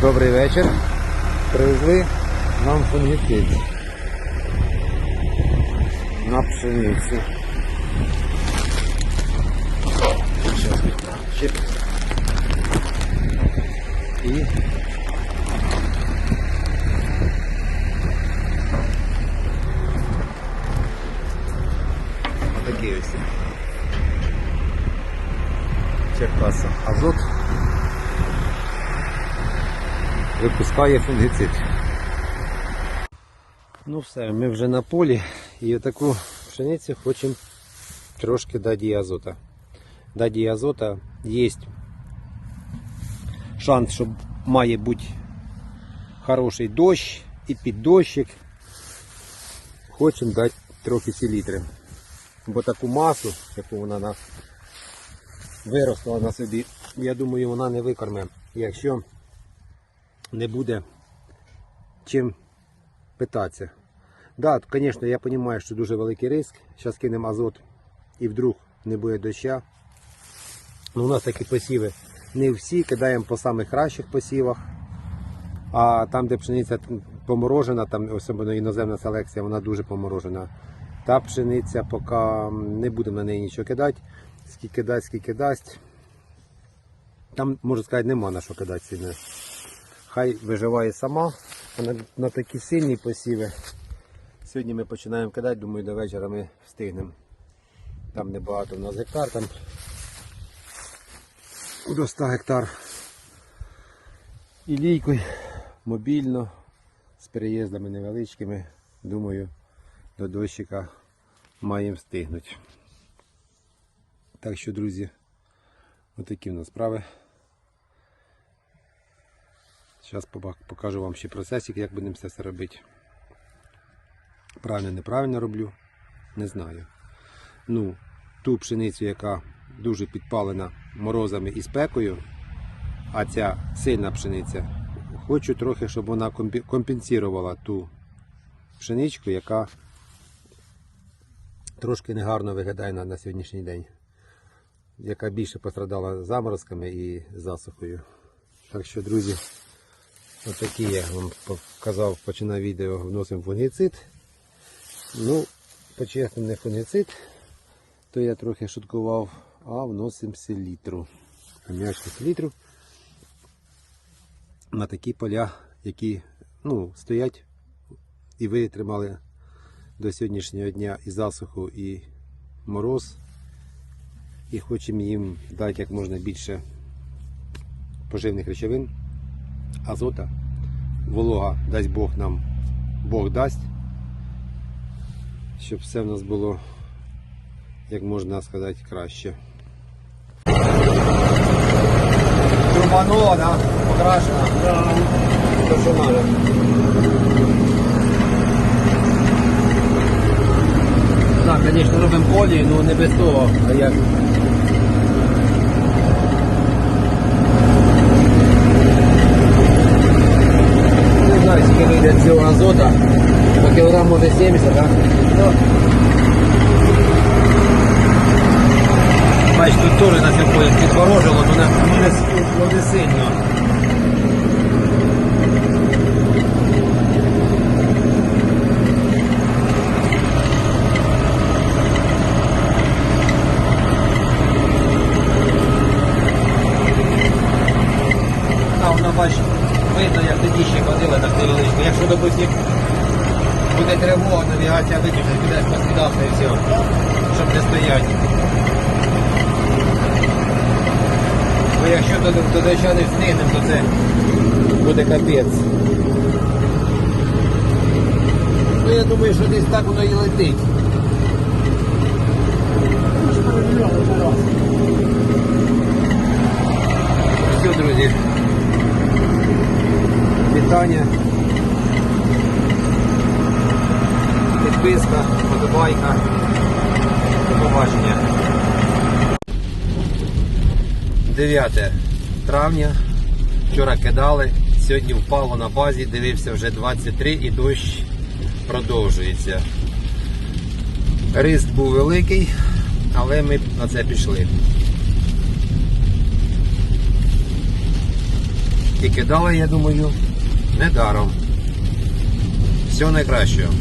Добрий вечір. Привезли нам фунгіцид на пшеницю. Щас, ще. І отакий ось. Черкаса. Азот Випускає фунгіцид. Ну все, ми вже на полі і таку пшеницю хочемо трошки дати азота. Дати азота є шанс, що має бути хороший дощ і під дощик. Хочемо дати трохи селітри. Бо таку масу, яку вона на виросла на собі, я думаю, вона не викорме, якщо не буде чим питатися. Да, звісно, я розумію, що дуже великий риск. Зараз кинемо азот і вдруг не буде доща. Ну, у нас такі посіви не всі, кидаємо по самих кращих посівах. А там, де пшениця поморожена, там особливо іноземна селекція, вона дуже поморожена. Та пшениця, поки не будемо на неї нічого кидати. Скільки дасть, скільки дасть. Там, можна сказати, нема на що кидати сильно. Хай виживає сама. А на, такі сильні посіви. Сьогодні ми починаємо кидати, думаю, до вечора ми встигнемо. Там небагато у нас гектар, там до 100 гектар. І лійкою, мобільно, з переїздами невеличкими. Думаю, до дощика маємо встигнути. Так що, друзі, отакі в нас справи. Зараз покажу вам ще процесик, як будемо все це робити. Правильно, неправильно роблю, не знаю. Ну, ту пшеницю, яка дуже підпалена морозами і спекою, а ця сильна пшениця, хочу трохи, щоб вона компенсувала ту пшеничку, яка трошки негарно виглядає на, на сьогоднішній день, яка більше пострадала заморозками і засухою. Так що, друзі, отакі я вам показав, починав відео, вносимо фунгіцид. Ну, по-чесному не фунгіцид, то я трохи шуткував, а вносимо селітру. Аміачну селітру на такі поля, які ну, стоять і витримали до сьогоднішнього дня і засуху, і мороз. І хочемо їм дати як можна більше поживних речовин, азота, волога, дасть Бог нам, Бог дасть, щоб все в нас було, як можна сказати, краще. Трубануло, да? Покрашено? Да. То, що. Так, звісно, робимо полі, ну не без того, а як. Не знаю, скільки азота. По кілограм може 70, так? Ну. Бач, тут теж на цьому підворожило, не, ну не, ну не сильно. А воно бач, видно, як тоді ще ходили так невеличко. Якщо допустим, буде тривога, навігація виключить, підеш по і все, щоб не стояти. Бо якщо до доща не встигнемо, то це буде капець. Ну я думаю, що десь так воно і летить. Все, друзі. Вітання. Підписка, подобайка. До побачення. 9 травня. Вчора кидали, сьогодні впало на базі, дивився вже 23 і дощ продовжується. Рист був великий, але ми на це пішли. І кидали, я думаю, недаром. Всього найкращого.